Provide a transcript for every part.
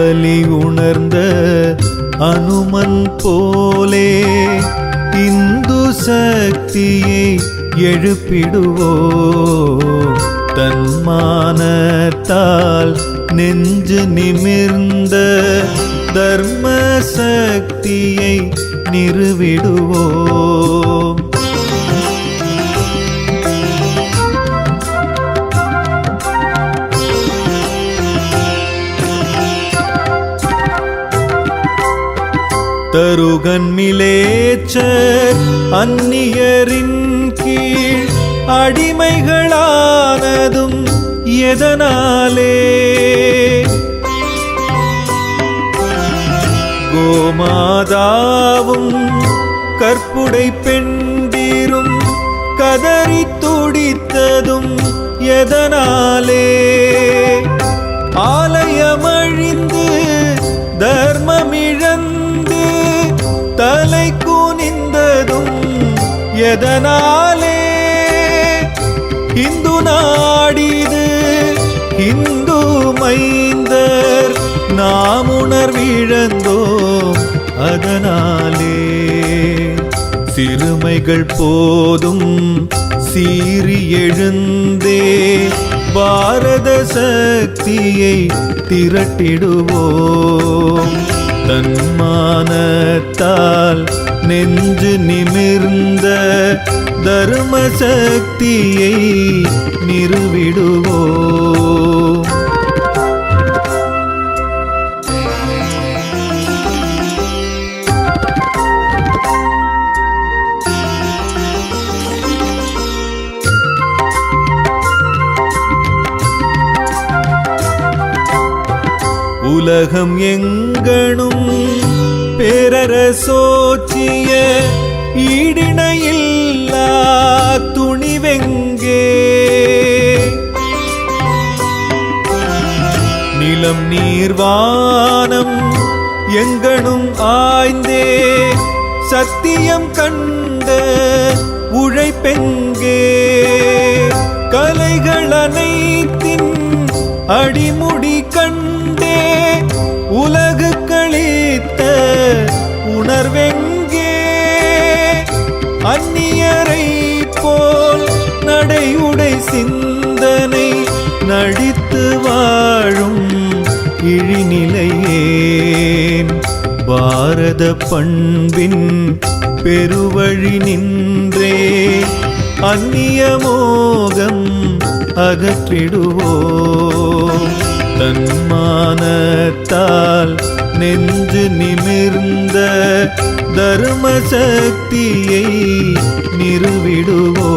அவலி உணர்ந்த அனுமன் போலே இந்து சக்தியை எழுப்பிடுவோ. தன்மானத்தால் நெஞ்சு நிமிர்ந்த தர்ம சக்தியை நிறுவிடுவோ. தருகன் மிலேச்சர் அந்நியரின் கீழ் அடிமைகளானதும் எதனாலே? கோமாதாவும் கற்புடை பெண்டிரும் கதறி துடித்ததும் எதனாலே? எதனாலே இந்து நாடிது? இந்து மைந்தர் நாம் உணர்விழந்தோம் அதனாலே. சிறுமைகள் போதும் சீறி எழுந்தே பாரத சக்தியை திரட்டிடுவோம். தன்மானத்தால் நெஞ்சு நிமிர்ந்த தர்ம சக்தியை நிறுவிடுவோ? உலகம் எங்கனும் பேரரசோச்சிய ஈடிணையில்லா துணிவெங்கே? நிலம் நீர்வானம் எங்கனும் ஆய்ந்தே? சத்தியம் கண்ட உழைப்பெங்கே? கலைகள் அனைத்தின் அடிமுடி கண்டே அந்நியரை போல் நடையுடை சிந்தனை நடித்து வாழும் இழிநிலையேன். பாரத பண்பின் பெருவழி நின்றே அந்நிய மோகம் அகற்றிடுவோம். தன்மானத்தால் நெஞ்சு நிமிர்ந்த தர்ம சக்தியை நிறுவிடுவோ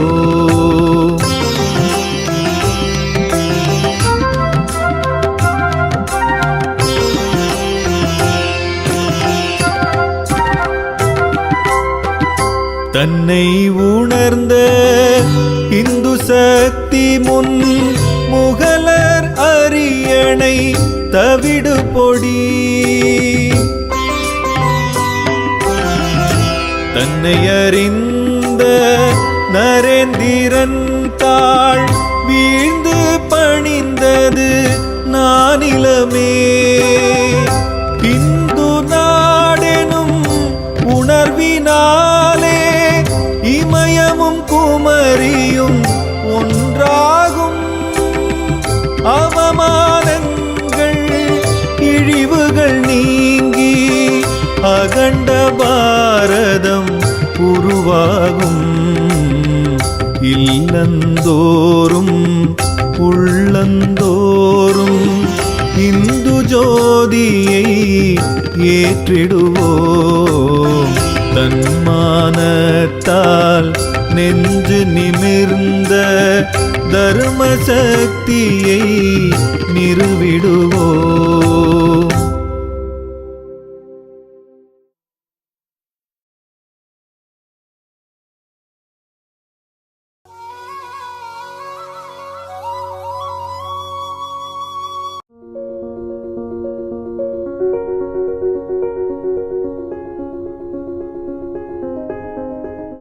தன்னை உணர்ந்த இந்து சக்தி முன் முகலர் அரியணை தவிடு பொடி. தன்னை அறிந்த நரேந்திரன் தாள் வீழ்ந்து பணிந்தது நானிலமே. இந்து நாடெனும் உணர்வினாலே இமயமும் குமரியும் ஒன்றாகும். அவமானங்கள் இழிவுகள் நீங்கி அகண்ட ஏற்றிடுவோம். தன்மானத்தால் நெஞ்சு நிமிர்ந்த தர்ம சக்தியை நிறுவிடுவோம்.